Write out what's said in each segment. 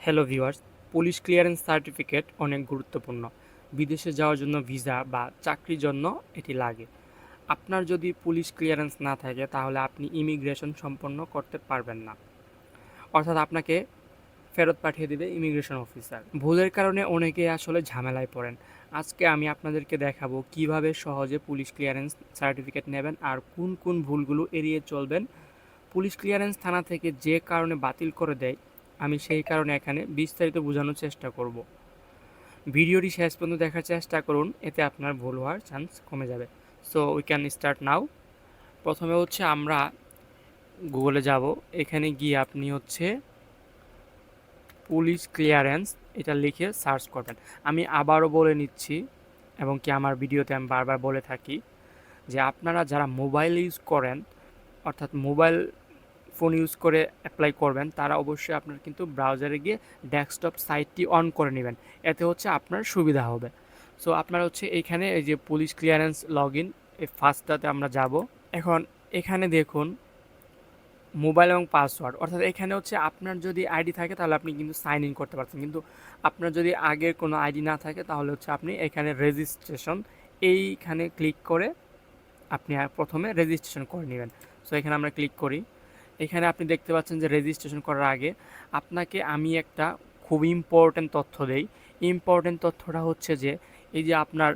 Hello viewers police clearance certificate অনেক গুরুত্বপূর্ণ। বিদেশে যাওয়ার জন্য ভিসা বা চাকরির জন্য এটি লাগে। আপনার যদি পুলিশ ক্লিয়ারেন্স না থাকে, তাহলে আপনি ইমিগ্রেশন সম্পন্ন করতে পারবেন না। অর্থাৎ আপনাকে ফেরত পাঠিয়ে দেবে ইমিগ্রেশন অফিসার ভুলের কারণে অনেকে আসলে ঝামেলায় পড়েন। আজকে আমি আপনাদেরকে দেখাবো কীভাবে সহজে পুলিশ ক্লিয়ারেন্স সার্টিফিকেট নেবেন আর কোন কোন ভুলগুলো এড়িয়ে চলবেন। পুলিশ ক্লিয়ারেন্স থানা থেকে যে কারণে বাতিল করে দেয় আমি সেই কারণে এখানে বিস্তারিত বোঝানোর চেষ্টা করব। ভিডিওটি শেষ পর্যন্ত দেখার চেষ্টা করুন, এতে আপনার ভুল হওয়ার চান্স কমে যাবে। So we can start now প্রথমে হচ্ছে আমরা গুগলে যাব। এখানে গিয়ে আপনি হচ্ছে পুলিশ ক্লিয়ারেন্স এটা লিখে সার্চ করবেন। আমি আবারও বলে নিচ্ছি, এবং কি আমার ভিডিওতে আমি বারবার বলে থাকি, যে আপনারা যারা মোবাইল ইউজ করেন, অর্থাৎ মোবাইল ফোন ইউজ করে অ্যাপ্লাই করবেন, তারা অবশ্যই আপনার কিন্তু ব্রাউজারে গিয়ে ডেস্কটপ সাইটটি অন করে নেবেন। এতে হচ্ছে আপনার সুবিধা হবে। সো আপনার হচ্ছে এইখানে এই যে পুলিশ ক্লিয়ারেন্স লগ ইন এই ফার্স্টটাতে আমরা যাব। এখন এখানে দেখুন, মোবাইল এবং পাসওয়ার্ড। অর্থাৎ এখানে হচ্ছে আপনার যদি আইডি থাকে, তাহলে আপনি কিন্তু সাইন ইন করতে পারছেন। কিন্তু আপনার যদি আগের কোনো আইডি না থাকে, তাহলে হচ্ছে আপনি এখানে রেজিস্ট্রেশন, এইখানে ক্লিক করে আপনি প্রথমে রেজিস্ট্রেশন করে নেবেন। সো এখানে আমরা ক্লিক করি। এখানে আপনি দেখতে পাচ্ছেন যে রেজিস্ট্রেশন করার আগে আপনাকে আমি একটা খুব ইম্পর্ট্যান্ট তথ্য দেই। ইম্পর্ট্যান্ট তথ্যটা হচ্ছে যে, এই যে আপনার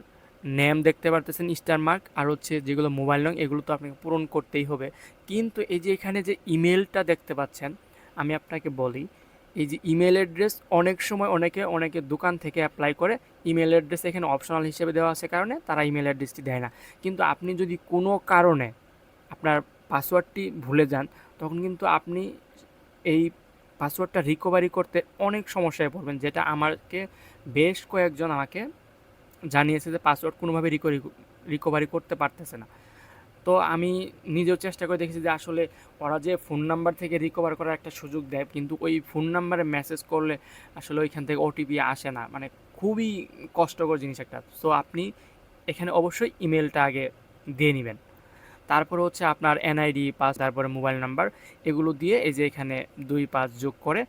নেম দেখতে পারতেছেন স্টার মার্ক আর হচ্ছে যেগুলো মোবাইল নং এগুলো তো আপনাকে পূরণ করতেই হবে। কিন্তু এই যে এখানে যে ইমেলটা দেখতে পাচ্ছেন, আমি আপনাকে বলি, এই যে ইমেল অ্যাড্রেস অনেক সময় অনেকে অনেকে দোকান থেকে অ্যাপ্লাই করে ইমেল অ্যাড্রেস এখানে অপশনাল হিসেবে দেওয়া আছে কারণে তারা ইমেল অ্যাড্রেসটি দেয় না। কিন্তু আপনি যদি কোনো কারণে আপনার পাসওয়ার্ডটি ভুলে যান, তখন কিন্তু আপনি এই পাসওয়ার্ডটা রিকভারি করতে অনেক সমস্যায় পড়বেন, যেটা আমাকে বেশ কয়েকজন আমাকে জানিয়েছে যে পাসওয়ার্ড কোনোভাবে রিকভারি রিকভারি করতে পারতেছে না। তো আমি নিজেও চেষ্টা করে দেখেছি যে আসলে ওরা যে ফোন নাম্বার থেকে রিকভার করার একটা সুযোগ দেয়, কিন্তু ওই ফোন নাম্বারে মেসেজ করলে আসলে ওইখান থেকে ওটিপি আসে না মানে খুবই কষ্টকর জিনিস একটা। সো আপনি এখানে অবশ্যই ইমেলটা আগে দিয়ে নেবেন। তারপরে হচ্ছে আপনার এনআইডি পাস, তারপরে মোবাইল নাম্বার, এগুলো দিয়ে এই যে এখানে দুই, পাঁচ যোগ করে,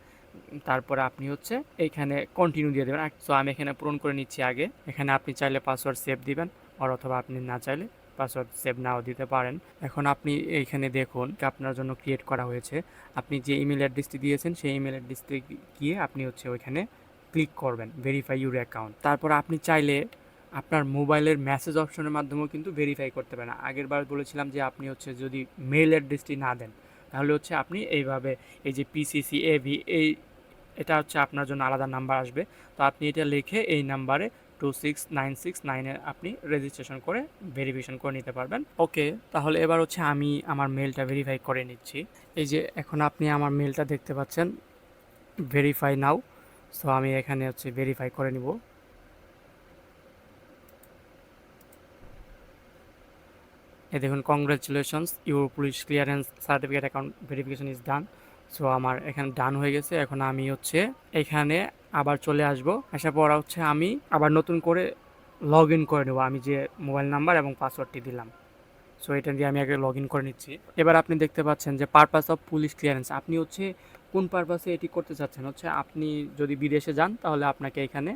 তারপরে আপনি হচ্ছে এইখানে কন্টিনিউ দিয়ে দেবেন। সো আমি এখানে পূরণ করে নিচ্ছি আগে। এখানে আপনি চাইলে পাসওয়ার্ড সেভ দিবেন আর অথবা আপনি না চাইলে পাসওয়ার্ড সেভ নাও দিতে পারেন। এখন আপনি এইখানে দেখুন আপনার জন্য ক্রিয়েট করা হয়েছে। আপনি যে ইমেল অ্যাড্রেসটি দিয়েছেন, সেই ইমেল অ্যাড্রেসটি গিয়ে আপনি হচ্ছে ওইখানে ক্লিক করবেন ভেরিফাই ইউর অ্যাকাউন্ট তারপর আপনি চাইলে আপনার মোবাইলের মেসেজ অপশনের মাধ্যমেও কিন্তু ভেরিফাই করতে পারেন। আগের বার বলেছিলাম যে আপনি হচ্ছে যদি মেল অ্যাড্রেসটি না দেন, তাহলে হচ্ছে আপনি এইভাবে এই যে পিসিসি এভি এই এটা হচ্ছে আপনার জন্য আলাদা নাম্বার আসবে। তো আপনি এটা লিখে এই নাম্বারে টু সিক্স নাইন সিক্স নাইনে আপনি রেজিস্ট্রেশন করে ভেরিফিকেশন করে নিতে পারবেন। ওকে তাহলে এবার হচ্ছে আমি আমার মেলটা ভেরিফাই করে নিচ্ছি। এই যে এখন আপনি আমার মেলটা দেখতে পাচ্ছেন ভেরিফাই নাও সো আমি এখানে হচ্ছে ভেরিফাই করে নিব। এই দেখুন congratulations your police clearance certificate account verification is done so আমার এখানে ডান হয়ে গেছে। এখন আমি হচ্ছে এখানে আবার চলে আসব। আসার পর হচ্ছে আমি আবার নতুন করে লগ ইন করে নেব। আমি যে মোবাইল নাম্বার এবং পাসওয়ার্ডটি দিলাম। সো এটা দিয়ে আমি আগে লগ ইন করে নিচ্ছি। এবার আপনি দেখতে পাচ্ছেন যে পারপাস অফ পুলিশ ক্লিয়ারেন্স আপনি হচ্ছে কোন পারপাসে এটি করতে চাচ্ছেন? হচ্ছে আপনি যদি বিদেশে যান, তাহলে আপনাকে এখানে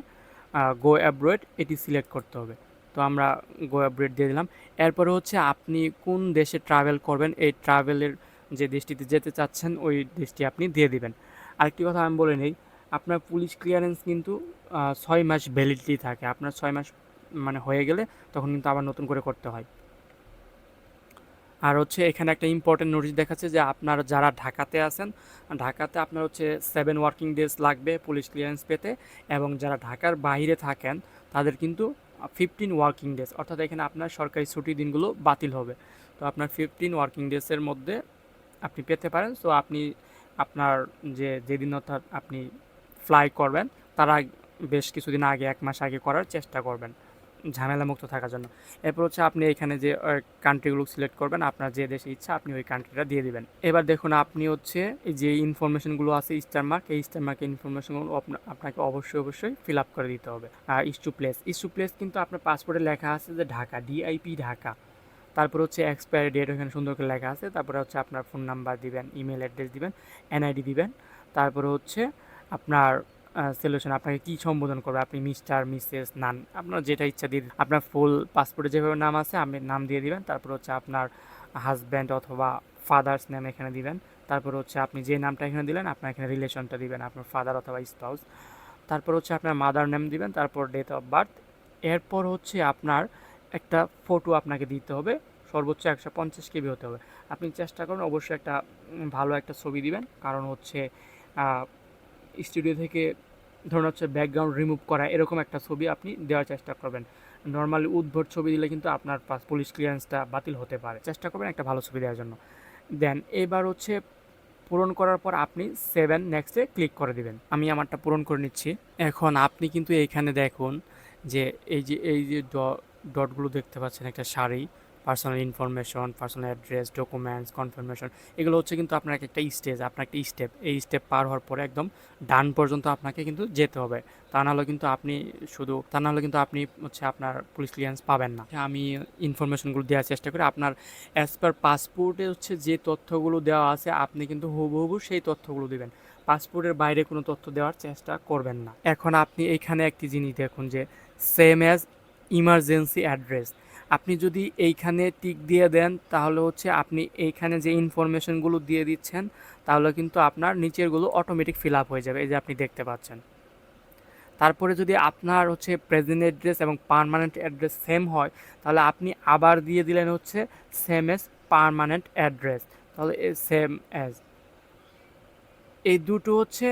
গো অ্যাব্রয়েড এটি সিলেক্ট করতে হবে। তো আমরা গো অ্যাব্রয়েড দিয়ে দিলাম। এরপরে হচ্ছে আপনি কোন দেশে ট্রাভেল করবেন, এই ট্রাভেলের যে দেশটিতে যেতে চাচ্ছেন, ওই দেশটি আপনি দিয়ে দিবেন। আরেকটি কথা আমি বলে নেই, আপনার পুলিশ ক্লিয়ারেন্স কিন্তু ছয় মাস ভ্যালিডিটি থাকে। আপনার ছয় মাস মানে হয়ে গেলে তখন কিন্তু আবার নতুন করে করতে হয়। আর হচ্ছে এখানে একটা ইম্পর্টেন্ট নোটিশ দেখাচ্ছে যে আপনার যারা ঢাকাতে আছেন, ঢাকাতে আপনার হচ্ছে সেভেন ওয়ার্কিং ডেজ লাগবে পুলিশ ক্লিয়ারেন্স পেতে এবং যারা ঢাকার বাইরে থাকেন, তাদের কিন্তু ফিফটিন ওয়ার্কিং ডেজ অর্থাৎ এখানে আপনার সরকারি ছুটির দিনগুলো বাতিল হবে। তো আপনার ফিফটিন ওয়ার্কিং ডেজের মধ্যে আপনি পেতে পারেন। সো আপনি আপনার যে, যেদিন অর্থাৎ আপনি ফ্লাই করবেন, তারা বেশ কিছুদিন আগে, এক মাস আগে করার চেষ্টা করবেন। ঝামেলা মুক্ত থাকার জন্য। এরপর হচ্ছে আপনি এখানে যে কান্ট্রিগুলো সিলেক্ট করবেন, আপনার যে দেশে ইচ্ছা আপনি ওই কান্ট্রিটা দিয়ে দিবেন। এবার দেখুন, আপনি হচ্ছে যে ইনফরমেশনগুলো আছে স্টার মার্ক এই স্টার মার্কের ইনফরমেশনগুলো আপনাকে অবশ্যই অবশ্যই ফিল আপ করে দিতে হবে। আর ইস্যু প্লেস ইস্যু প্লেস কিন্তু আপনার পাসপোর্টে লেখা আছে যে ঢাকা ডিআইপি ঢাকা। তারপর হচ্ছে এক্সপায়ারি ডেট ওখানে সুন্দর করে লেখা আছে। তারপরে হচ্ছে আপনার ফোন নাম্বার দিবেন ইমেল অ্যাড্রেস দিবেন এনআইডি দিবেন। তারপরে হচ্ছে আপনার সলিউশন আপনাকে কি সম্বোধন করবে? আপনি মিস্টার মিসেস নান আপনার যেটা ইচ্ছা দিয়ে। আপনার ফুল পাসপোর্টে যেভাবে নাম আছে, আপনি নাম দিয়ে দিবেন। তারপর হচ্ছে আপনার হাজব্যান্ড অথবা ফাদার্স নেম এখানে দিবেন। তারপর হচ্ছে আপনি যে নামটা এখানে দিলেন, আপনার এখানে রিলেশনটা দিবেন, আপনার ফাদার অথবা স্পাউস তারপর হচ্ছে আপনার মাদার নেম দিবেন, তারপর ডেট অফ বার্থ এরপর হচ্ছে আপনার একটা ফটো আপনাকে দিতে হবে। সর্বোচ্চ একশো পঞ্চাশ কেবি হতে হবে। আপনি চেষ্টা করুন অবশ্যই একটা ভালো একটা ছবি দিবেন। কারণ হচ্ছে স্টুডিও থেকে ধরুন হচ্ছে ব্যাকগ্রাউন্ড রিমুভ করা, এরকম একটা ছবি আপনি দেওয়ার চেষ্টা করবেন। নর্মালি উদ্ভট ছবি দিলে কিন্তু আপনার পাস পুলিশ ক্লিয়ারেন্সটা বাতিল হতে পারে। চেষ্টা করবেন একটা ভালো ছবি দেওয়ার জন্য। দেন এবার হচ্ছে পূরণ করার পর আপনি সেভেন নেক্সটে ক্লিক করে দিবেন। আমি আমারটা পূরণ করে নিচ্ছি। এখন আপনি কিন্তু এইখানে দেখুন যে এই যে এই যে ডটগুলো দেখতে পাচ্ছেন একটা sari. Personal information personal address documents confirmation এগুলো হচ্ছে কিন্তু আপনার এক একটা স্টেজ আপনার একটা স্টেপ এই স্টেপ পার হওয়ার পরে একদম ডান পর্যন্ত আপনাকে কিন্তু যেতে হবে। তা নাহলে কিন্তু আপনি শুধু, তা নাহলে কিন্তু আপনি হচ্ছে আপনার পুলিশ ক্লিয়ারেন্স পাবেন না। আমি ইনফরমেশনগুলো দেওয়ার চেষ্টা করি। আপনার অ্যাজ পার পাসপোর্টে হচ্ছে যে তথ্যগুলো দেওয়া আছে, আপনি কিন্তু হুবহু সেই তথ্যগুলো দিবেন। পাসপোর্টের বাইরে কোনো তথ্য দেওয়ার চেষ্টা করবেন না। এখন আপনি এইখানে একটি জিনিস দেখুন যে সেম অ্যাজ ইমার্জেন্সি অ্যাড্রেস আপনি যদি এইখানে টিক দিয়ে দেন, তাহলে হচ্ছে আপনি এইখানে যে ইনফরমেশনগুলো দিয়ে দিচ্ছেন, তাহলে কিন্তু আপনার নিচেরগুলো অটোমেটিক ফিল আপ হয়ে যাবে, এই যে আপনি দেখতে পাচ্ছেন। তারপরে যদি আপনার হচ্ছে প্রেজেন্ট অ্যাড্রেস এবং পার্মানেন্ট অ্যাড্রেস সেম হয়, তাহলে আপনি আবার দিয়ে দিলেন হচ্ছে সেম এস পার্মানেন্ট অ্যাড্রেস তাহলে সেম অ্যাজ এই দুটো হচ্ছে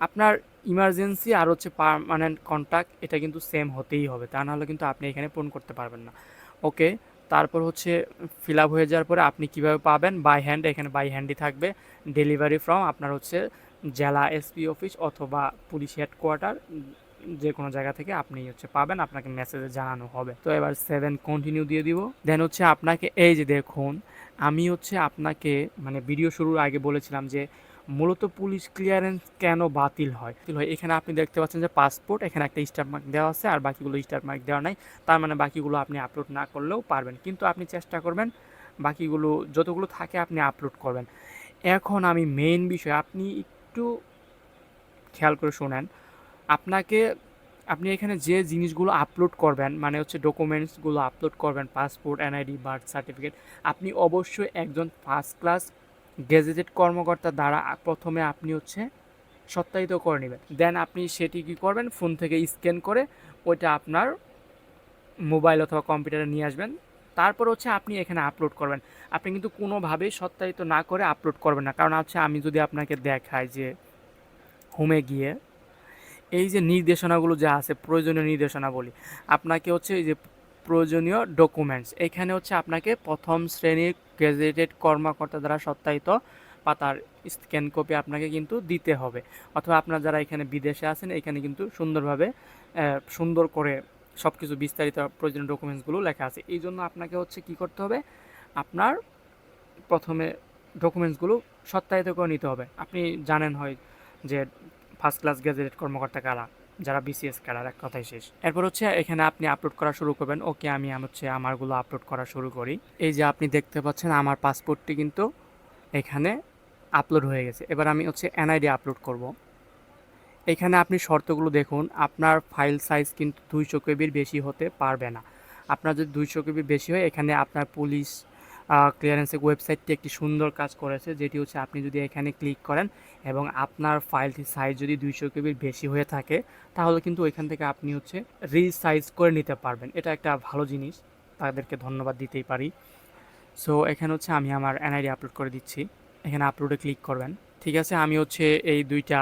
আপনার ইমার্জেন্সি আর হচ্ছে পার্মানেন্ট কন্ট্যাক্ট এটা কিন্তু সেম হতেই হবে। তা নাহলে কিন্তু আপনি এখানে পূরণ করতে পারবেন না। ওকে তারপর হচ্ছে ফিল আপ হয়ে যাওয়ার পরে আপনি কীভাবে পাবেন? বাই হ্যান্ড এখানে বাই হ্যান্ডই থাকবে। ডেলিভারি ফ্রম আপনার হচ্ছে জেলা এসপি অফিস অথবা পুলিশ হেডকোয়ার্টার যে কোনো জায়গা থেকে আপনি হচ্ছে পাবেন। আপনাকে মেসেজে জানানো হবে। তো এবার সেভেন কন্টিনিউ দিয়ে দিব। দেন হচ্ছে আপনাকে, এই যে দেখুন, আমি হচ্ছে আপনাকে মানে ভিডিও শুরুর আগে বলেছিলাম যে মূলত পুলিশ ক্লিয়ারেন্স কেন বাতিল হয়? হয়, এখানে আপনি দেখতে পাচ্ছেন যে পাসপোর্ট এখানে একটা স্টার মার্ক দেওয়া আছে আর বাকিগুলো স্টার মার্ক দেওয়া নাই। তার মানে বাকিগুলো আপনি আপলোড না করলেও পারবেন। কিন্তু আপনি চেষ্টা করবেন, বাকিগুলো যতগুলো থাকে আপনি আপলোড করবেন। এখন আমি মেইন বিষয়, আপনি একটু খেয়াল করে শোনেন। আপনাকে, আপনি এখানে যে জিনিসগুলো আপলোড করবেন মানে হচ্ছে ডকুমেন্টসগুলো আপলোড করবেন পাসপোর্ট এনআইডি বার্থ সার্টিফিকেট আপনি অবশ্যই একজন ফার্স্ট ক্লাস গেজেটেড কর্মকর্তা দ্বারা প্রথমে আপনি হচ্ছে সত্যায়িত করে নেবেন। দেন আপনি সেটি কী করবেন? ফোন থেকে স্ক্যান করে ওইটা আপনার মোবাইল অথবা কম্পিউটারে নিয়ে আসবেন। তারপর হচ্ছে আপনি এখানে আপলোড করবেন। আপনি কিন্তু কোনোভাবেই সত্যায়িত না করে আপলোড করবেন না। কারণ হচ্ছে আমি যদি আপনাকে দেখাই যে হোমে গিয়ে এই যে নির্দেশনাগুলো যা আছে, প্রয়োজনীয় নির্দেশনা বলি আপনাকে হচ্ছে এই যে প্রয়োজনীয় ডকুমেন্টস এখানে হচ্ছে আপনাকে প্রথম শ্রেণির গেজেটেড কর্মকর্তা দ্বারা সত্যায়িত বা তার স্ক্যান কপি আপনাকে কিন্তু দিতে হবে। অথবা আপনারা যারা এখানে বিদেশে আছেন, এখানে কিন্তু সুন্দরভাবে সুন্দর করে সব কিছু বিস্তারিত প্রয়োজনীয় ডকুমেন্টসগুলো লেখা আছে। এই জন্য আপনাকে হচ্ছে কি করতে হবে? আপনার প্রথমে ডকুমেন্টসগুলো সত্যায়িত করে নিতে হবে। আপনি জানেন হয় যে ফার্স্ট ক্লাস গেজেটেড কর্মকর্তা কারা? যারা বিসিএস কারার এক কথাই শেষ। এরপর হচ্ছে এখানে আপনি আপলোড করা শুরু করবেন। ওকে আমি আম- হচ্ছে আমারগুলো আপলোড করা শুরু করি। এই যে আপনি দেখতে পাচ্ছেন আমার পাসপোর্টটি কিন্তু এখানে আপলোড হয়ে গেছে। এবার আমি হচ্ছে এনআইডি আপলোড করব। এখানে আপনি শর্তগুলো দেখুন, আপনার ফাইল সাইজ কিন্তু দুইশো কেবির বেশি হতে পারবে না। আপনার যদি দুইশো কেবি বেশি হয়, এখানে আপনার পুলিশ ক্লিয়ারেন্সের ওয়েবসাইটটি একটি সুন্দর কাজ করেছে, যেটি হচ্ছে আপনি যদি এখানে ক্লিক করেন এবং আপনার ফাইলটির সাইজ যদি দুইশো কেবির বেশি হয়ে থাকে, তাহলে কিন্তু ওইখান থেকে আপনি হচ্ছে রিসাইজ করে নিতে পারবেন। এটা একটা ভালো জিনিস, তাদেরকে ধন্যবাদ দিতেই পারি। সো এখানে হচ্ছে আমি আমার এনআইডি আপলোড করে দিচ্ছি। এখানে আপলোডে ক্লিক করবেন। ঠিক আছে, আমি হচ্ছে এই দুইটা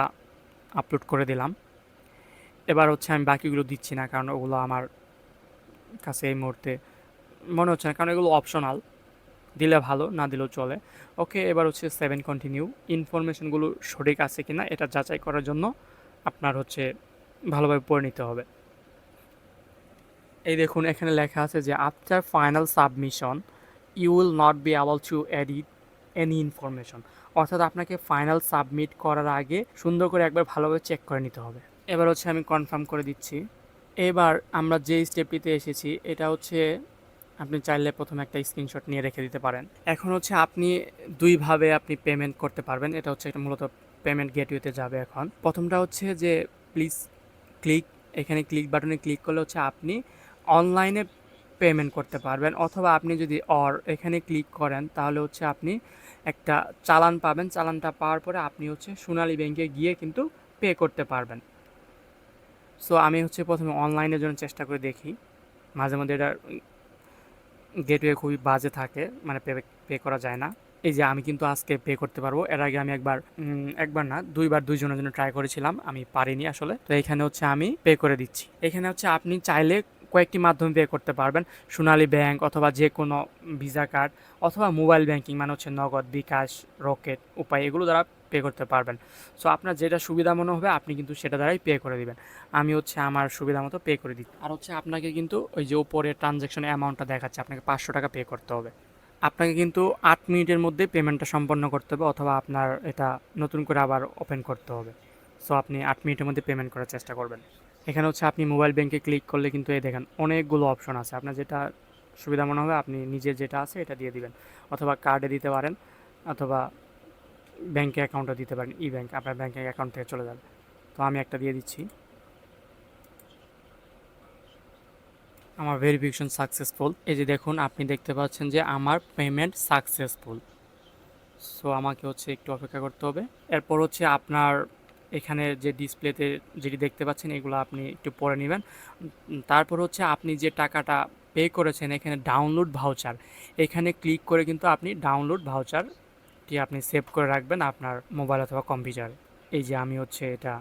আপলোড করে দিলাম। এবার হচ্ছে আমি বাকিগুলো দিচ্ছি না, কারণ ওগুলো আমার কাছে এই মুহূর্তে মনে হচ্ছে না, কারণ এগুলো অপশনাল দিলে ভালো, না দিলেও চলে। ওকে, এবার হচ্ছে সেভেন কন্টিনিউ ইনফরমেশনগুলো সঠিক আছে কিনা এটা যাচাই করার জন্য আপনার হচ্ছে ভালোভাবে পড়ে নিতে হবে। এই দেখুন, এখানে লেখা আছে যে after final submission you will not be able to edit any information অর্থাৎ আপনাকে ফাইনাল সাবমিট করার আগে সুন্দর করে একবার ভালোভাবে চেক করে নিতে হবে। এবার হচ্ছে আমি কনফার্ম করে দিচ্ছি। এবার আমরা যে স্টেপটিতে এসেছি, এটা হচ্ছে আপনি চাইলে প্রথমে একটা স্ক্রিনশট নিয়ে রেখে দিতে পারেন। এখন হচ্ছে আপনি দুইভাবে আপনি পেমেন্ট করতে পারবেন। এটা হচ্ছে মূলত পেমেন্ট গেটওয়েতে যাবে এখন। প্রথমটা হচ্ছে যে প্লিজ ক্লিক এখানে ক্লিক বাটনে ক্লিক করলে হচ্ছে আপনি অনলাইনে পেমেন্ট করতে পারবেন। অথবা আপনি যদি অর এখানে ক্লিক করেন, তাহলে হচ্ছে আপনি একটা চালান পাবেন। চালানটা পাওয়ার পরে আপনি হচ্ছে সোনালী ব্যাংকে গিয়ে কিন্তু পে করতে পারবেন। সো আমি হচ্ছে প্রথমে অনলাইনের জন্য চেষ্টা করে দেখি। মাঝে মধ্যে এটা গেটওয়ে খুবই বাজে থাকে মানে পে পে করা যায় না। এই যে আমি কিন্তু আজকে পে করতে পারব, এর আগে আমি একবার একবার না, দুইবার দুইজনের জন্য ট্রাই করেছিলাম, আমি পারিনি আসলে। তো এখানে হচ্ছে আমি পে করে দিচ্ছি। এখানে হচ্ছে আপনি চাইলে কয়েকটি মাধ্যমে পে করতে পারবেন, সোনালী ব্যাংক অথবা যে কোনো ভিসা কার্ড অথবা মোবাইল ব্যাংকিং মানে হচ্ছে নগদ, বিকাশ রকেট উপায়, এগুলো দ্বারা পে করতে পারবেন। সো আপনার যেটা সুবিধা মনে হবে, আপনি কিন্তু সেটা দ্বারাই পে করে দিবেন। আমি হচ্ছে আমার সুবিধা মতো পে করে দিই আর হচ্ছে আপনাকে কিন্তু ওই যে উপরে ট্রানজ্যাকশন অ্যামাউন্টটা দেখাচ্ছে, আপনাকে পাঁচশো টাকা পে করতে হবে। আপনাকে কিন্তু আট মিনিটের মধ্যে পেমেন্টটা সম্পন্ন করতে হবে, অথবা আপনার এটা নতুন করে আবার ওপেন করতে হবে। সো আপনি আট মিনিটের মধ্যে পেমেন্ট করার চেষ্টা করবেন। এখানে হচ্ছে আপনি মোবাইল ব্যাংকে ক্লিক করলে কিন্তু এই দেখেন অনেকগুলো অপশন আছে। আপনার যেটা সুবিধা মনে হবে, আপনি নিজের যেটা আছে, এটা দিয়ে দিবেন। অথবা কার্ডে দিতে পারেন, অথবা ব্যাংকে অ্যাকাউন্টে দিতে পারেন ই ব্যাঙ্ক আপনার ব্যাংকিং অ্যাকাউন্ট থেকে চলে যাবে। তো আমি একটা দিয়ে দিচ্ছি। আমার ভেরিফিকেশন সাকসেসফুল। এই যে দেখুন, আপনি দেখতে পাচ্ছেন যে আমার পেমেন্ট সাকসেসফুল। সো আমাকে হচ্ছে একটু অপেক্ষা করতে হবে। এরপর হচ্ছে আপনার এখানে যে ডিসপ্লেতে যেটি দেখতে পাচ্ছেন, এগুলো আপনি একটু পরে নেবেন। তারপর হচ্ছে আপনি যে টাকাটা পে করেছেন, এখানে ডাউনলোড ভাউচার। এখানে ক্লিক করে কিন্তু আপনি ডাউনলোড ভাউচারটি আপনি সেভ করে রাখবেন আপনার মোবাইল অথবা কম্পিউটারে? এই যে আমি হচ্ছে এটা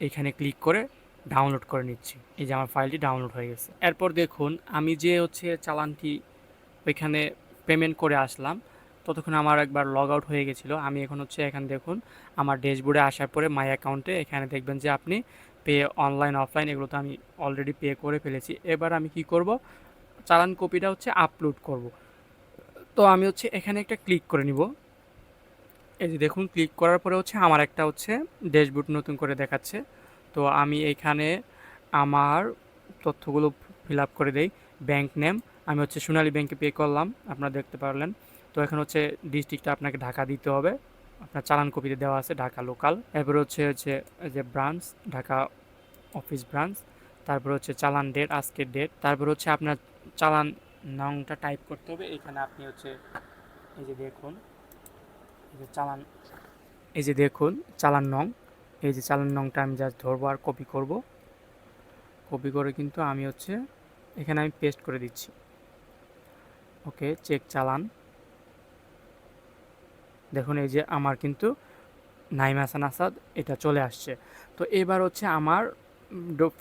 এখানে ক্লিক করে ডাউনলোড করে নিচ্ছি। এই যে আমার ফাইলটি ডাউনলোড হয়ে গেছে। এরপর দেখুন, আমি যে হচ্ছে চালানটি ওইখানে পেমেন্ট করে আসলাম, ততক্ষণ আমার একবার লগ আউট হয়ে গেছিল। আমি এখন হচ্ছে এখানে দেখুন, আমার ড্যাশবোর্ডে আসার পরে মাই অ্যাকাউন্টে এখানে দেখবেন যে আপনি পে অনলাইন, অফলাইন এগুলো তো আমি অলরেডি পে করে ফেলেছি। এবার আমি কি করব? চালান কপিটা হচ্ছে আপলোড করব। তো আমি হচ্ছে এখানে একটা ক্লিক করে নিব। এই যে দেখুন ক্লিক করার পরে হচ্ছে আমার একটা হচ্ছে ড্যাশবোর্ড নতুন করে দেখাচ্ছে। তো আমি এখানে আমার তথ্যগুলো ফিল আপ করে দেই। ব্যাংক নেম আমি হচ্ছে সোনালী ব্যাংকে পে করলাম, আপনারা দেখতে পারলেন। তো এখন হচ্ছে ডিস্ট্রিক্টটা আপনাকে ঢাকা দিতে হবে। আপনার চালান কপিতে দেওয়া আছে ঢাকা লোকাল এরপর হচ্ছে হচ্ছে, এই যে ব্রাঞ্চ ঢাকা অফিস ব্রাঞ্চ তারপর হচ্ছে চালান ডেট আজকের ডেট তারপর হচ্ছে আপনার চালান নংটা টাইপ করতে হবে। এখানে আপনি হচ্ছে এই যে দেখুন, এই যে চালান, এই যে দেখুন, চালান নং, এই যে চালান নংটা আমি জাস্ট ধরবো আর কপি করব। কপি করে কিন্তু আমি হচ্ছে এখানে আমি পেস্ট করে দিচ্ছি। ওকে চেক চালান। দেখুন এই যে আমার কিন্তু নাইম হাসান আসাদ এটা চলে আসছে। তো এবার হচ্ছে আমার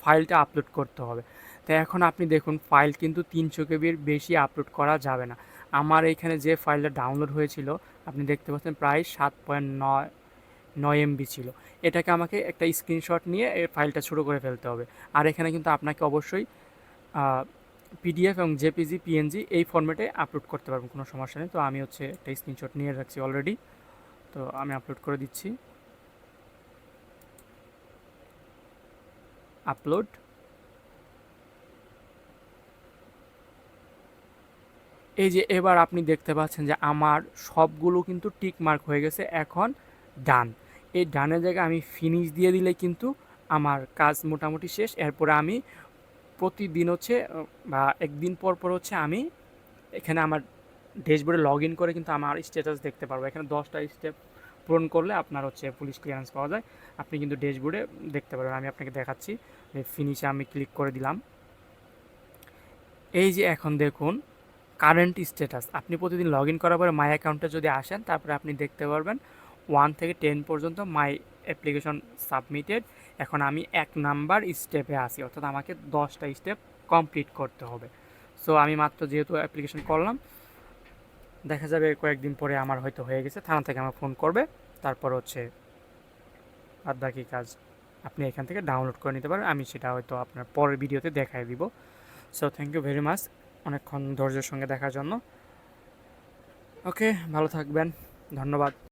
ফাইলটা আপলোড করতে হবে। তো এখন আপনি দেখুন ফাইল কিন্তু তিনশো কেবির বেশি আপলোড করা যাবে না। আমার এখানে যে ফাইলটা ডাউনলোড হয়েছিল, আপনি দেখতে পাচ্ছেন প্রায় সাত পয়েন্ট নয় নয় এমবি ছিল। এটাকে আমাকে একটা স্ক্রিনশট নিয়ে এই ফাইলটা ছোটো করে ফেলতে হবে। আর এখানে কিন্তু আপনাকে অবশ্যই পিডিএফ এবং জেপিজি পিএনজি এই ফর্মেটে আপলোড করতে পারবেন, কোনো সমস্যা নেই। তো আমি হচ্ছে একটা স্ক্রিনশট নিয়ে রাখছি অলরেডি তো আমি আপলোড করে দিচ্ছি। আপলোড এই যে এবার আপনি দেখতে পাচ্ছেন যে আমার সবগুলো কিন্তু টিক মার্ক হয়ে গেছে এখন ডান এই ডানের জায়গায় আমি ফিনিশ দিয়ে দিলে কিন্তু আমার কাজ মোটামুটি শেষ। এরপরে আমি প্রতিদিন হচ্ছে, বা একদিন পর পর হচ্ছে আমি এখানে আমার ড্যাশবোর্ডে লগ ইন করে কিন্তু আমার স্ট্যাটাস দেখতে পারব। এখানে দশটা স্টেপ পূরণ করলে আপনার হচ্ছে পুলিশ ক্লিয়ারেন্স পাওয়া যায়। আপনি কিন্তু ড্যাশবোর্ডে দেখতে পারবেন। আমি আপনাকে দেখাচ্ছি ফিনিশে আমি ক্লিক করে দিলাম। এই যে এখন দেখুন কারেন্ট স্ট্যাটাস আপনি প্রতিদিন লগ ইন করার পরে মাই অ্যাকাউন্টে যদি আসেন, তারপরে আপনি দেখতে পারবেন ওয়ান থেকে টেন পর্যন্ত মাই অ্যাপ্লিকেশন সাবমিটেড এখন আমি এক নাম্বার স্টেপে আসি অর্থাৎ আমাকে দশটা স্টেপ কমপ্লিট করতে হবে। সো আমি মাত্র যেহেতু অ্যাপ্লিকেশন করলাম, দেখা যাবে কয়েকদিন পরে আমার হয়তো হয়ে গেছে, থানা থেকে আমার ফোন করবে। তারপর হচ্ছে আর বাকি কাজ আপনি এখান থেকে ডাউনলোড করে নিতে পারেন, আমি সেটা হয়তো আপনার পরের ভিডিওতে দেখাই দিব। So thank you very much অনেকক্ষণ ধৈর্যের সঙ্গে দেখার জন্য। ওকে ভালো থাকবেন। ধন্যবাদ।